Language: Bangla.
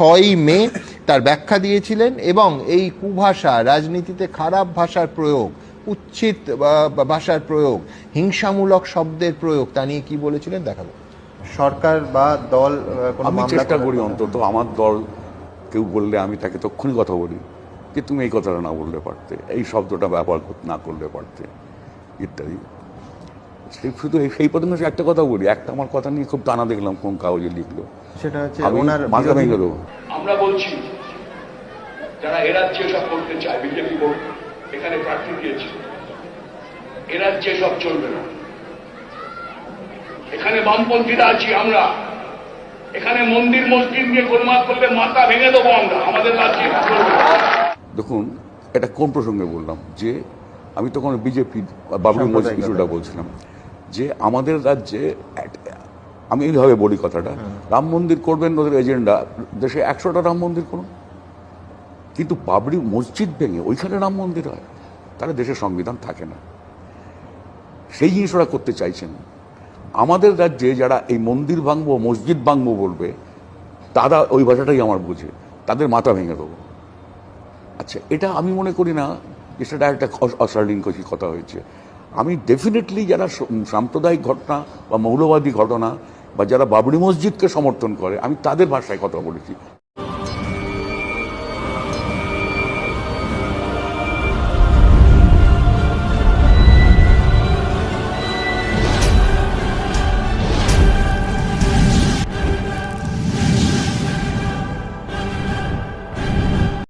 ছয়ই মে তার ব্যাখ্যা দিয়েছিলেন এবং এই কুভাষা রাজনীতিতে খারাপ ভাষার প্রয়োগ উচ্ছিত ভাষার প্রয়োগ হিংসামূলক শব্দের প্রয়োগ তা নিয়ে কি বলেছিলেন দেখাবো। সরকার বা দল আমি চেষ্টা করি অন্তত আমার দল কেউ বললে আমি তাকে তক্ষুনি কথা বলি যে তুমি এই কথাটা না বললে পারতে এই শব্দটা ব্যবহার না করলে পারতে ইত্যাদি। শুধু সেই প্রথমে একটা কথা বলি। একটা আমার কথা নিয়ে খুব টানা দেখলাম কোন কাগজে লিখলো। সেটা হচ্ছে ওনার মাথা ভেঙে দেবো আমরা বলছি যারা এ রাজ্যে সব করতে চায় বিজেপি ভোট এখানে প্রার্থী দিয়েছে। এ রাজ্যে সব চলবে না। এখানে বামপন্থীরা আছি আমরা। এখানে মন্দির মসজিদ নিয়ে গোলমাল করলে মাথা ভেঙে দেবো আমরা। আমাদের রাজ্যে। দেখুন এটা কোন প্রসঙ্গে বললাম? যে আমি তখন বিজেপি বাবরি মসজিদ। ইস্যুটা বলছিলাম। যে আমাদের রাজ্যে আমি এইভাবে বলি কথাটা রাম মন্দির করবেন ওদের এজেন্ডা দেশে একশোটা রাম মন্দির করুন। কিন্তু বাবরি মসজিদ ভেঙে ওইখানে রাম মন্দির হয় তাহলে দেশের সংবিধান থাকে না। সেই জিনিস ওরা করতে চাইছেন। আমাদের রাজ্যে যারা এই মন্দির ভাঙবো মসজিদ ভাঙবো বলবে তারা ওই ভাষাটাই আমার বুঝে তাদের মাথা ভেঙে দেবো। আচ্ছা এটা আমি মনে করি না যে সেটা একটা অ- অশালীনকোষী কথা হয়েছে। আমি ডেফিনেটলি যারা সাম্প্রদায়িক ঘটনা বা মৌলবাদী ঘটনা বা যারা বাবরি মসজিদকে সমর্থন করে, আমি তাদের ভাষায় কথা বলেছি।